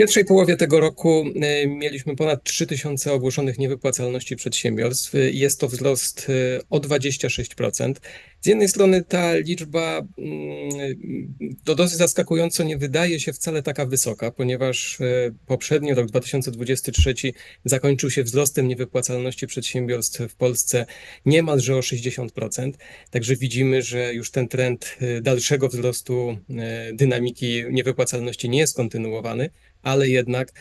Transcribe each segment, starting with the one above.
pierwszej połowie tego roku e, mieliśmy ponad 3000 ogłoszonych niewypłacalności przedsiębiorstw. Jest to wzrost e, o 26%. Z jednej strony ta liczba mm, to dosyć zaskakująco nie wydaje się wcale taka wysoka, ponieważ e, poprzedni rok 2023 zakończył się wzrostem niewypłacalności przedsiębiorstw w Polsce niemalże o 60%. Także widzimy, że już ten trend e, dalszego wzrostu e, dynamiki niewypłacalności nie jest kontynuowany, ale jednak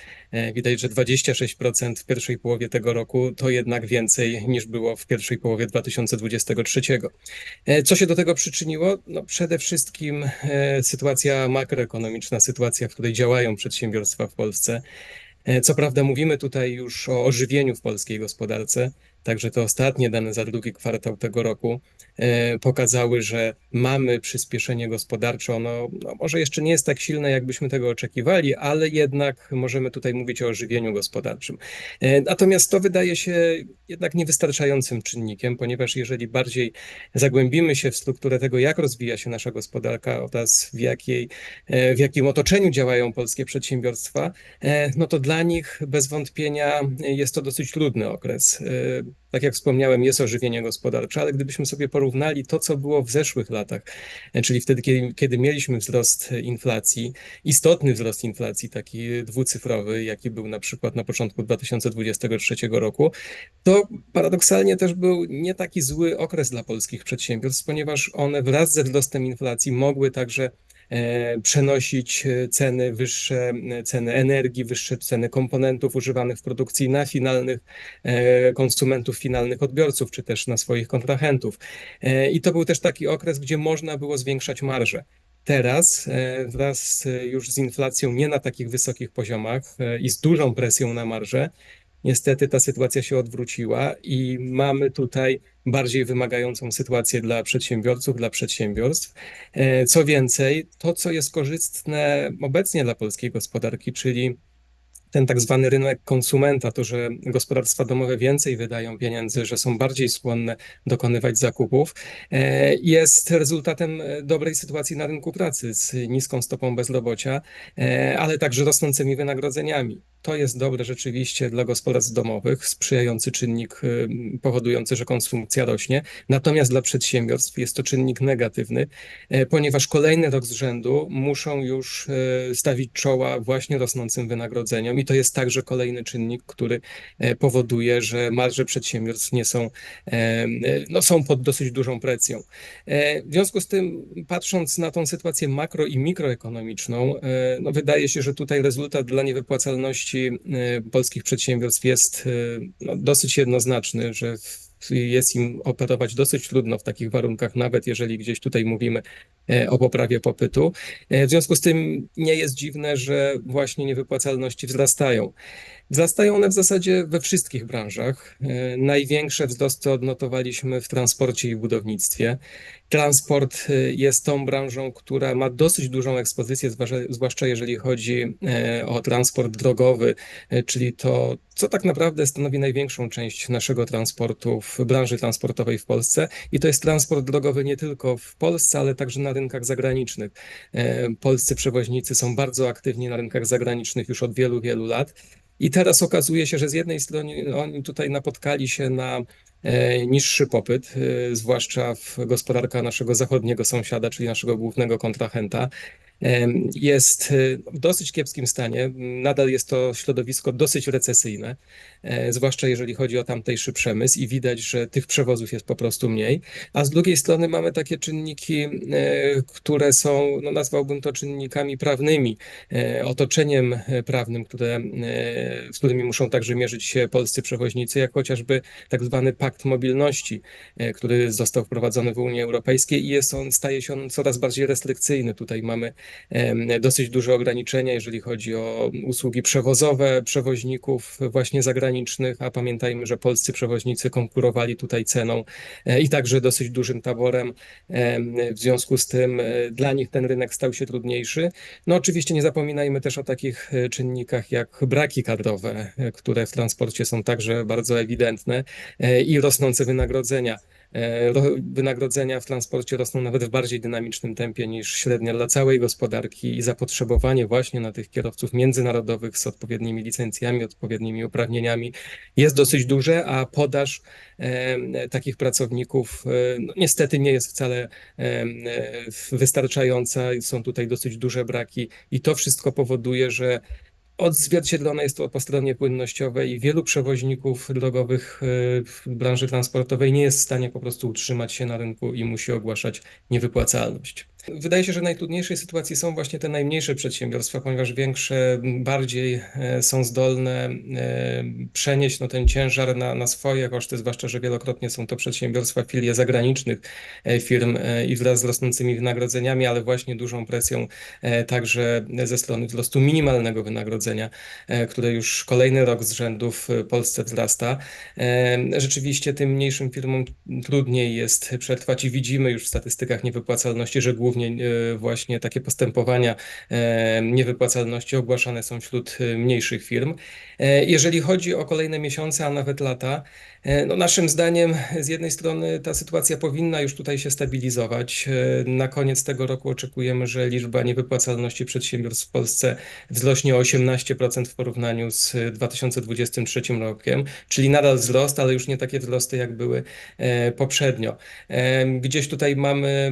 widać, że 26% w pierwszej połowie tego roku to jednak więcej niż było w pierwszej połowie 2023. E, Co się do tego przyczyniło? No przede wszystkim e, sytuacja makroekonomiczna, sytuacja, w której działają przedsiębiorstwa w Polsce. E, Co prawda mówimy tutaj już o ożywieniu w polskiej gospodarce, także te ostatnie dane za drugi kwartał tego roku e, pokazały, że mamy przyspieszenie gospodarcze. Ono no, może jeszcze nie jest tak silne, jakbyśmy tego oczekiwali, ale jednak możemy tutaj mówić o ożywieniu gospodarczym. E, Natomiast to wydaje się jednak niewystarczającym czynnikiem, ponieważ jeżeli bardziej zagłębimy się w strukturę tego, jak rozwija się nasza gospodarka oraz w, jakiej, e, w jakim otoczeniu działają polskie przedsiębiorstwa, no to dla nich bez wątpienia jest to dosyć trudny okres. Tak jak wspomniałem, jest ożywienie gospodarcze, ale gdybyśmy sobie porównali to, co było w zeszłych latach, e, czyli wtedy, kiedy, kiedy mieliśmy wzrost inflacji, istotny wzrost inflacji, taki dwucyfrowy, jaki był na przykład na początku 2023 roku, to paradoksalnie też był nie taki zły okres dla polskich przedsiębiorstw, ponieważ one wraz ze wzrostem inflacji mogły także przenosić e, ceny, wyższe e, ceny energii, wyższe ceny komponentów używanych w produkcji na finalnych e, konsumentów, finalnych odbiorców, czy też na swoich kontrahentów. E, I to był też taki okres, gdzie można było zwiększać marże. Teraz, e, wraz e, już z inflacją nie na takich wysokich poziomach e, i z dużą presją na marże, niestety ta sytuacja się odwróciła i mamy tutaj bardziej wymagającą sytuację dla przedsiębiorców, dla przedsiębiorstw. E, Co więcej, to, co jest korzystne obecnie dla polskiej gospodarki, czyli ten tak zwany rynek konsumenta, to, że gospodarstwa domowe więcej wydają pieniędzy, że są bardziej skłonne dokonywać zakupów, e, jest rezultatem e, dobrej sytuacji na rynku pracy z niską stopą bezrobocia, ale także rosnącymi wynagrodzeniami. To jest dobre rzeczywiście dla gospodarstw domowych, sprzyjający czynnik y, powodujący, że konsumpcja rośnie. Natomiast dla przedsiębiorstw jest to czynnik negatywny, e, ponieważ kolejny rok z rzędu muszą już e, stawić czoła właśnie rosnącym wynagrodzeniom i to jest także kolejny czynnik, który e, powoduje, że marże przedsiębiorstw nie są, no, są pod dosyć dużą presją. W związku z tym, patrząc na tą sytuację makro i mikroekonomiczną, no, wydaje się, że tutaj rezultat dla niewypłacalności e, polskich przedsiębiorstw jest e, no, dosyć jednoznaczny, że jest im operować dosyć trudno w takich warunkach, nawet jeżeli gdzieś tutaj mówimy o poprawie popytu. E, W związku z tym nie jest dziwne, że właśnie niewypłacalności wzrastają. Wzrastają one w zasadzie we wszystkich branżach. E, Największe wzrosty odnotowaliśmy w transporcie i budownictwie. Transport e, jest tą branżą, która ma dosyć dużą ekspozycję, zwłaszcza, jeżeli chodzi e, o transport drogowy, e, czyli to, co tak naprawdę stanowi największą część naszego transportu w branży transportowej w Polsce. I to jest transport drogowy nie tylko w Polsce, ale także na rynkach zagranicznych. E, Polscy przewoźnicy są bardzo aktywni na rynkach zagranicznych już od wielu, wielu lat. I teraz okazuje się, że z jednej strony oni tutaj napotkali się na e, niższy popyt, e, zwłaszcza w gospodarka naszego zachodniego sąsiada, czyli naszego głównego kontrahenta. Jest e, w dosyć kiepskim stanie. Nadal jest to środowisko dosyć recesyjne, e, zwłaszcza jeżeli chodzi o tamtejszy przemysł i widać, że tych przewozów jest po prostu mniej. A z drugiej strony mamy takie czynniki, e, które są, no nazwałbym to czynnikami prawnymi, e, otoczeniem prawnym, które, z którymi muszą także mierzyć się polscy przewoźnicy, jak chociażby tak zwany pakt mobilności, który został wprowadzony w Unii Europejskiej i jest on, staje się on coraz bardziej restrykcyjny. Tutaj mamy dosyć duże ograniczenia, jeżeli chodzi o usługi przewozowe przewoźników właśnie zagranicznych, a pamiętajmy, że polscy przewoźnicy konkurowali tutaj ceną e, i także dosyć dużym taborem. Em, W związku z tym e, dla nich ten rynek stał się trudniejszy. No oczywiście nie zapominajmy też o takich e, czynnikach jak braki kadrowe, które w transporcie są także bardzo ewidentne i rosnące wynagrodzenia. E, ro- Wynagrodzenia w transporcie rosną nawet w bardziej dynamicznym tempie niż średnia dla całej gospodarki i zapotrzebowanie właśnie na tych kierowców międzynarodowych z odpowiednimi licencjami, odpowiednimi uprawnieniami jest dosyć duże, a podaż e, takich pracowników e, no, niestety nie jest wcale wystarczająca. Są tutaj dosyć duże braki i to wszystko powoduje, że Odzwierciedlone jest to po stronie płynnościowej wielu przewoźników drogowych e, w branży transportowej nie jest w stanie po prostu utrzymać się na rynku i musi ogłaszać niewypłacalność. Wydaje się, że w najtrudniejszej sytuacji są właśnie te najmniejsze przedsiębiorstwa, ponieważ większe bardziej e, są zdolne e, przenieść no, ten ciężar na, na swoje koszty, zwłaszcza, że wielokrotnie są to przedsiębiorstwa filie zagranicznych firm i wraz z rosnącymi wynagrodzeniami, ale właśnie dużą presją także ze strony wzrostu minimalnego wynagrodzenia, które już kolejny rok z rzędu w Polsce wzrasta. Rzeczywiście tym mniejszym firmom trudniej jest przetrwać i widzimy już w statystykach niewypłacalności, że głównie e, właśnie takie postępowania e, niewypłacalności ogłaszane są wśród e, mniejszych firm. Jeżeli chodzi o kolejne miesiące, a nawet lata, no naszym zdaniem z jednej strony ta sytuacja powinna już tutaj się stabilizować. Na koniec tego roku oczekujemy, że liczba niewypłacalności przedsiębiorstw w Polsce wzrośnie o 18% w porównaniu z 2023 rokiem, czyli nadal wzrost, ale już nie takie wzrosty, jak były poprzednio. Gdzieś tutaj mamy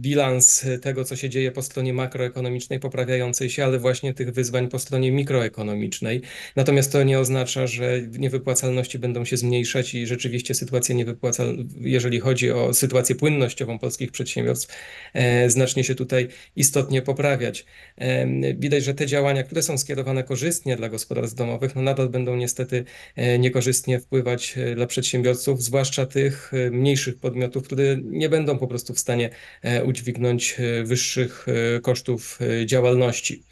bilans tego, co się dzieje po stronie makroekonomicznej poprawiającej się, ale właśnie tych wyzwań po stronie mikroekonomicznej. Natomiast to nie oznacza, że niewypłacalności będą się zmniejszać i rzeczywiście sytuacja niewypłacalna, jeżeli chodzi o sytuację płynnościową polskich przedsiębiorstw, e, znacznie się tutaj istotnie poprawiać. E, widać, że te działania, które są skierowane korzystnie dla gospodarstw domowych, no nadal będą niestety e, niekorzystnie wpływać dla przedsiębiorców, zwłaszcza tych mniejszych podmiotów, które nie będą po prostu w stanie udźwignąć wyższych kosztów działalności.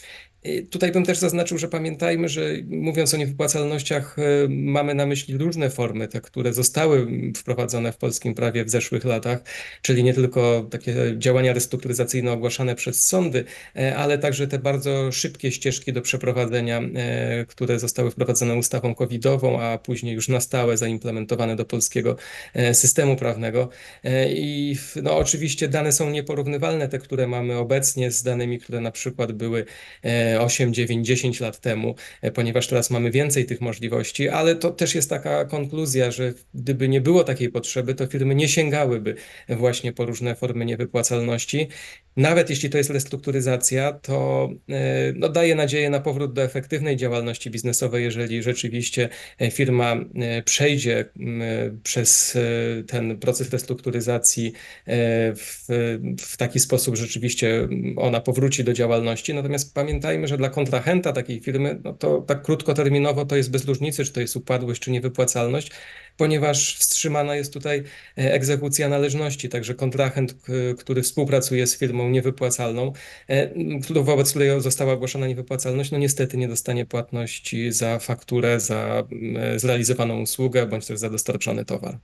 Tutaj bym też zaznaczył, że pamiętajmy, że mówiąc o niewypłacalnościach, e, mamy na myśli różne formy, te, które zostały wprowadzone w polskim prawie w zeszłych latach, czyli nie tylko takie działania restrukturyzacyjne ogłaszane przez sądy, e, ale także te bardzo szybkie ścieżki do przeprowadzenia, które zostały wprowadzone ustawą covidową, a później już na stałe zaimplementowane do polskiego systemu prawnego. I no, oczywiście dane są nieporównywalne, te, które mamy obecnie z danymi, które na przykład były 8, 9, 10 lat temu, e, ponieważ teraz mamy więcej tych możliwości, ale to też jest taka konkluzja, że gdyby nie było takiej potrzeby, to firmy nie sięgałyby właśnie po różne formy niewypłacalności. Nawet jeśli to jest restrukturyzacja, to e, no, daje nadzieję na powrót do efektywnej działalności biznesowej, jeżeli rzeczywiście e, firma przejdzie przez ten proces restrukturyzacji w, w taki sposób, że rzeczywiście ona powróci do działalności. Natomiast pamiętajmy, że dla kontrahenta takiej firmy, no to tak krótkoterminowo to jest bez różnicy, czy to jest upadłość, czy niewypłacalność, ponieważ wstrzymana jest tutaj e, egzekucja należności, także kontrahent, który współpracuje z firmą niewypłacalną, e, wobec której została ogłoszona niewypłacalność, no niestety nie dostanie płatności za fakturę, za zrealizowaną usługę, bądź też za dostarczony towar.